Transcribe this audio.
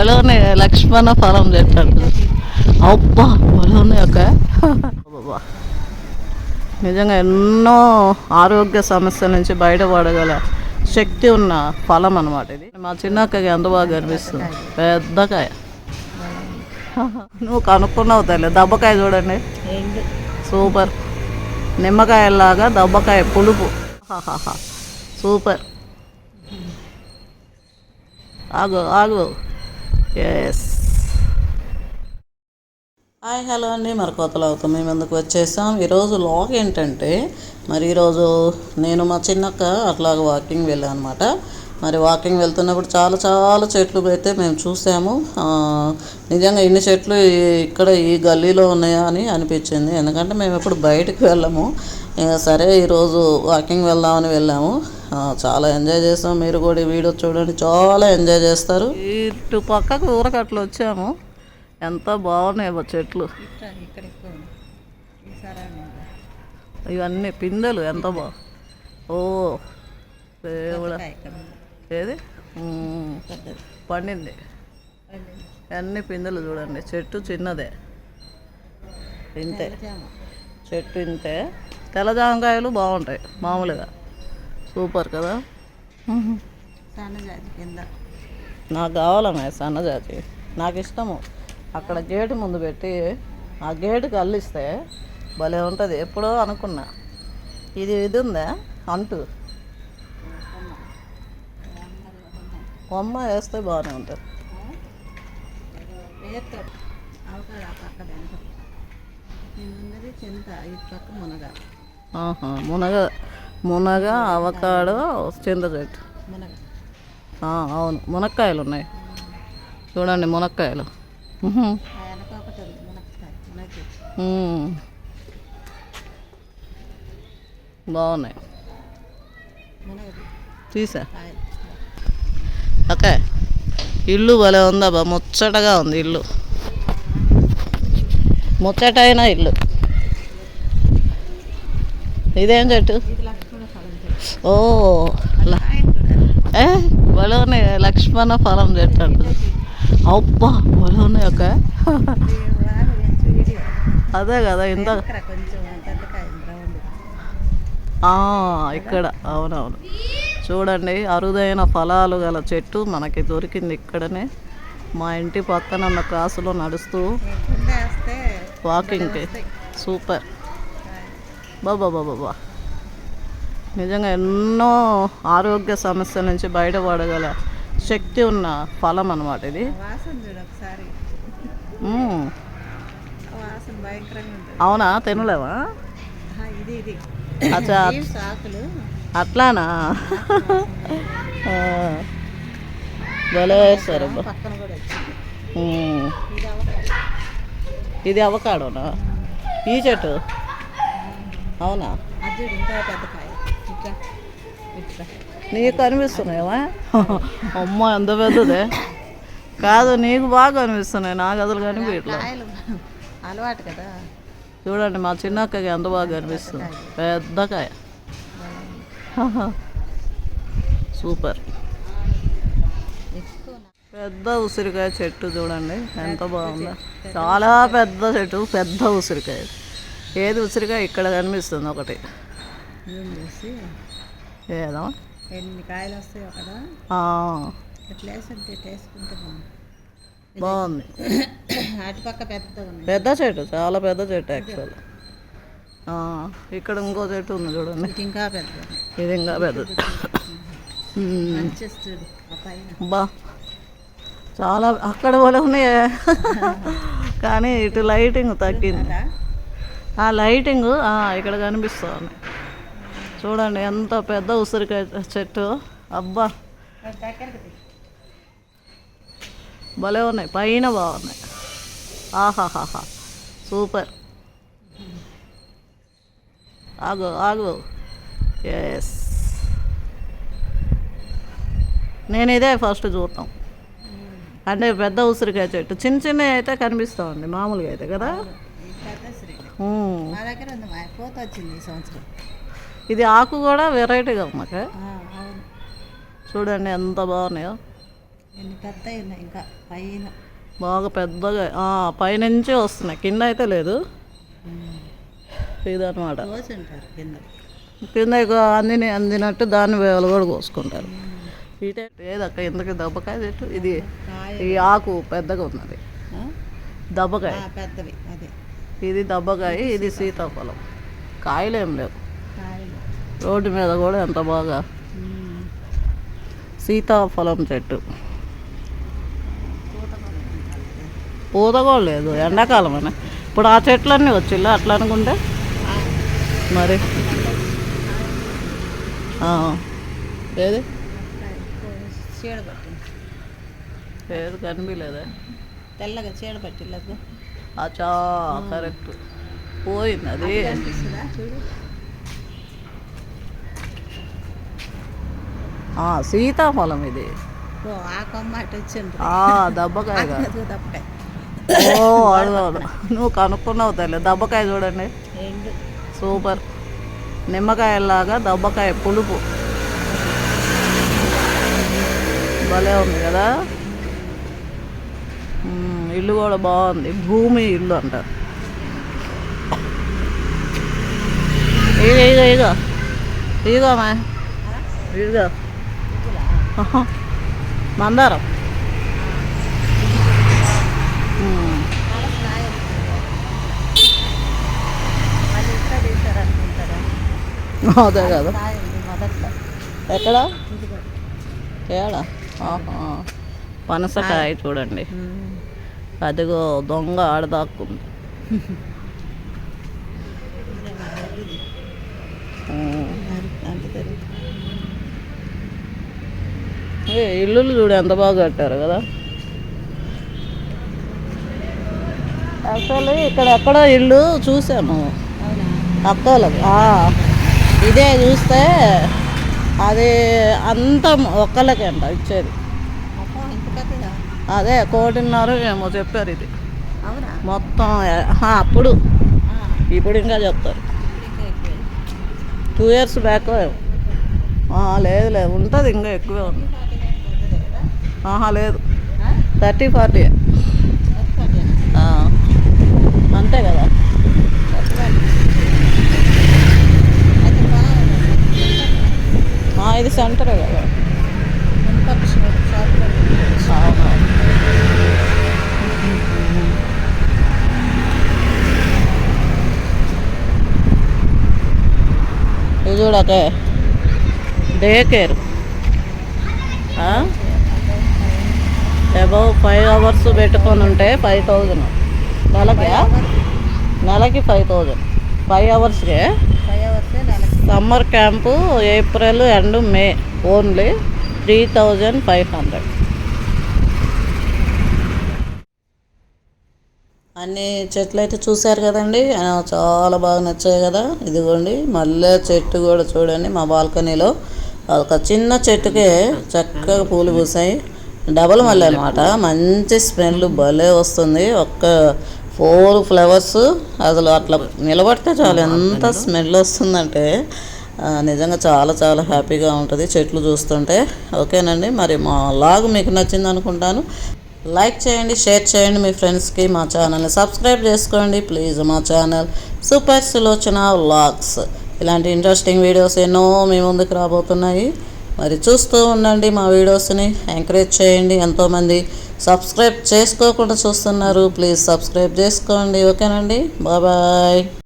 బలోనే లక్ష్మణ ఫలం చెట్టు అబ్బా బలోనే ఒక. నిజంగా ఎన్నో ఆరోగ్య సమస్యల నుంచి బయటపడగల శక్తి ఉన్న ఫలం అన్నమాట ఇది. మా చిన్నక్కకి ఎంత బాగా కనిపిస్తుంది. పెద్దకాయ నువ్వు కనుక్కున్నావు తల్లి. దబ్బకాయ చూడండి. సూపర్. నిమ్మకాయలాగా దబ్బకాయ పులుపు. సూపర్. ఆగు ఆగు. ఎస్ హాయ్ హలో అండి. మరి కొత్తలో మేము ఎందుకు వచ్చేసాం. ఈరోజు లాగ్ ఏంటంటే మరి ఈరోజు నేను మా చిన్నక్క అట్లాగ వాకింగ్ వెళ్ళాను అనమాట మరి వాకింగ్ వెళ్తున్నప్పుడు చాలా చాలా చెట్లు అయితే మేము చూసాము. నిజంగా ఇన్ని చెట్లు ఈ- ఇక్కడ ఈ గల్లీలో ఉన్నాయా అని అనిపించింది. ఎందుకంటే మేము ఎప్పుడు బయటకు వెళ్ళము. ఇక సరే ఈరోజు వాకింగ్ వెళ్దామని వెళ్ళాము. చాలా ఎంజాయ్ చేస్తాం మీరు కూడా ఈ వీడియో చూడండి. చాలా ఎంజాయ్ చేస్తారు. ఇటు పక్కకు ఊరకట్లు వచ్చాము. ఎంత బాగున్నాయి చెట్లు. ఇవన్నీ పిందెలు ఎంత బా ఓ దేవుడా. ఏది పండింది. అన్ని పిందెలు చూడండి. చెట్టు చిన్నదే. ఇంతే. చెట్టు ఇంతే. తెల్ల జామకాయలు బాగుంటాయి మామూలుగా. సూపర్ కదా? మ్మ్. సన్నజాతి కింద. నాకు కావాలన్నా సన్నజాతి నాకు ఇష్టము. అక్కడ గేటు ముందు పెట్టి ఆ గేటుకి అల్లిస్తే భలే ఉంటుంది. ఎప్పుడో అనుకున్నా. ఇది ఇది ఉందా? అంటు. కొమ్మ వేస్తే బాగానే ఉంటుంది. వేర్తో అవకాశం ఆ పక్క వెనక నేను ఉన్నది చింత ఇటు పక్క మునగ. ఆహా మునగ మునగ అవకాడో చింత చెట్టు. మునగ. అవును. మునక్కాయలు ఉన్నాయి. చూడండి మునక్కాయలు. ఉహు. ఆ ఓకే. ఇల్లు భలే ఉందబ్బా ముచ్చటగా ఉంది ఇల్లు. ముచ్చటైన ఇల్లు. ఇదేం చెట్టు? లక్ష్మణ చెట్టు ఓ ఏ బలోనే లక్ష్మణ ఫలం చెట్టు అంట. అబ్బా బలోనే ఒక అదే కదా ఇంత. కొంచెం ఆ, ఇక్కడ. అవునవును. చూడండి అరుదైన ఫలాలు గల చెట్టు మనకి దొరికింది ఇక్కడనే. మా ఇంటి పక్కన ఉన్న క్రాసులో నడుస్తూ వాకింగ్కి సూపర్. బాబా బాబా నిజంగా ఎన్నో ఆరోగ్య సమస్యల నుంచి బయటపడగల శక్తి ఉన్న ఫలం అన్నమాట ఇది. అవునా? తినలేవా? ఇది ఇది. అచ్చా. ఆకులు అట్లానా. భలే. ఇది అవకాడోనా? ఈ చెట్టు? అవునా? నీకు కనిపిస్తున్నాయా అమ్మ ఎంత పెద్దదే. కాదు నీకు బాగా కనిపిస్తున్నాయి నాకు అసలు కనిపించట్లా. కాయలు అలవాటు కదా. చూడండి మా చిన్నక్కకి ఎంత బాగా కనిపిస్తుంది. పెద్ద కాయ. సూపర్. పెద్ద ఉసిరికాయ చెట్టు చూడండి ఎంత బాగుందో. చాలా పెద్ద చెట్టు పెద్ద ఉసిరికాయ. ఏది ఉసిరికాయ ఇక్కడ కనిపిస్తుంది ఒకటి. ఏదో. ఎన్ని కాయలు వస్తాయి అక్కడ? బాగుంది. అటుపక్క పెద్దగా పెద్ద చెట్టు చాలా పెద్ద చెట్టు యాక్చువల్ ఇక్కడ ఇంకో చెట్టు ఉంది చూడండి. ఇంకా పెద్దగా ఉంది. ఇది ఇంకా పైన. బా. చాలా అక్కడ కూడా ఉన్నాయి. కానీ ఇటు లైటింగ్ తగ్గింది? ఆ లైటింగ్ ఆ, ఇక్కడ కనిపిస్తుంది. చూడండి ఎంత పెద్ద ఉసిరికాయ చెట్టు. అబ్బా. భలే ఉన్నాయి. పైన బాగున్నాయి. ఆహాహాహా. సూపర్. ఆగు ఆగు. ఎస్ నేను ఇదే ఫస్ట్ చూడటం. అంటే పెద్ద ఉసిరికాయ చెట్టు. చిన్న చిన్నవి అయితే కనిపిస్తామండి మామూలుగా అయితే కదా? ఇది ఉంది. ఆకు కూడా వెరైటీగా ఉంది అవును. చూడండి ఎంత బాగున్నాయో. ఇంకా పైన. బాగా పెద్దగా పైనుంచి వస్తున్నాయి. కింద అయితే లేదు. ఇదనమాట కింద. అందిని అందినట్టు దాన్ని వేలు కూడా కోసుకుంటారు. ఇటే ఏదక్క ఎందుకు దెబ్బకాయ చెట్టు ఇది ఈ ఆకు పెద్దగా ఉన్నది? దెబ్బకాయ. పెద్దవి అదే. ఇది దెబ్బకాయ ఇది సీతాఫలం. కాయలు ఏం లేవు రోడ్డు మీద కూడా ఎంత బాగా. సీతాఫలం చెట్టు పూత కూడా ఉంటారు. పూత కూడా లేదు ఎండాకాలం అయినా ఇప్పుడు ఆ చెట్లన్నీ వచ్చిల్లా అట్లా అనుకుంటే? మరి. ఏది? చీడ పట్టింది ఏది కనిపించలేదా తెల్లగా చీడ పట్టిలేదు అచ్చా కరెక్ట్. పోయింది అది. సీతాఫలం ఇది. ఆ కొమ్మ అటు వచ్చింది. ఆ దబ్బకాయ తప్పకాయ ఓ నువ్వు కనుక్కున్నావు తల్లి. దబ్బకాయ చూడండి. సూపర్. నిమ్మకాయలాగా దబ్బకాయ పులుపు. భలే ఉంది కదా? ఇల్లు కూడా బాగుంది. భూమి ఇల్లు అంటారు ఇగ ఇగ ఇగ. ఇగో మా ఇదిగో. ఆహా. మందారం మ్మ్. మళ్ళీ ఇక్కడ తీసారు అనుకుంటారా అదే కదా. ఎక్కడ? ఏడా. పనసకాయ చూడండి. అదిగో దొంగ ఆడదాక్కుంది ఇల్లులు చూడు ఎంత బాగా కట్టారు కదా. యాక్చువల్లీ ఇక్కడ ఎక్కడో ఇల్లు చూసాము ఆ, ఇదే చూస్తే అది అంత ఒక్కలకి అంట ఇచ్చేది అదే కోటిన్నర ఏమో చెప్పారు ఇది. మొత్తం అప్పుడు. ఇప్పుడు ఇంకా చెప్తారు. టూ ఇయర్స్ బ్యాక్ లేదు లేదు. ఉంటుంది ఇంకా ఎక్కువే ఉంది. ఆహా లేదు? Thirty forty? అంతే కదా పెద్దవాళ్ళు. అయితే బాగుంది. ఆ, ఇది సెంటర్ కదా. ఇది చూడకే day care. Above five hours పెట్టుకొని ఉంటే ఫైవ్ థౌజండ్. నెలకి నెలకి five thousand. Five అవర్స్కే? Summer camp April and May only three thousand five hundred. అన్ని చెట్లు అయితే చూశారు కదండి. చాలా బాగా నచ్చాయి కదా. ఇదిగోండి మల్లె చెట్టు కూడా చూడండి మా బాల్కనీలో. ఒక చిన్న చెట్టుకే చక్కగా పూలు పూసాయి. డబల్ మల్లె అనమాట మంచి స్మెల్ భలే వస్తుంది. ఒక్క ఫోర్ ఫ్లవర్స్ అసలు అట్లా నిలబడితే చాలు. ఎంత స్మెల్ వస్తుందంటే నిజంగా చాలా చాలా హ్యాపీగా ఉంటుంది చెట్లు చూస్తుంటే. ఓకేనండి మరి మా లాగ్ మీకు నచ్చింది అనుకుంటాను. లైక్ చేయండి షేర్ చేయండి మీ ఫ్రెండ్స్కి మా ఛానల్ని సబ్స్క్రైబ్ చేసుకోండి. ప్లీజ్ మా ఛానల్ సూపర్ సులోచన వ్లాగ్స్. ఇలాంటి ఇంట్రెస్టింగ్ వీడియోస్ ఎన్నో మీ ముందుకు రాబోతున్నాయి. మరి చూస్తూ ఉండండి మా వీడియోస్ని. ఎంకరేజ్ చేయండి. ఎంతోమంది సబ్స్క్రైబ్ చేసుకోకుండా చూస్తున్నారు. ప్లీజ్ సబ్స్క్రైబ్ చేసుకోండి. ఓకేనండి? బాయ్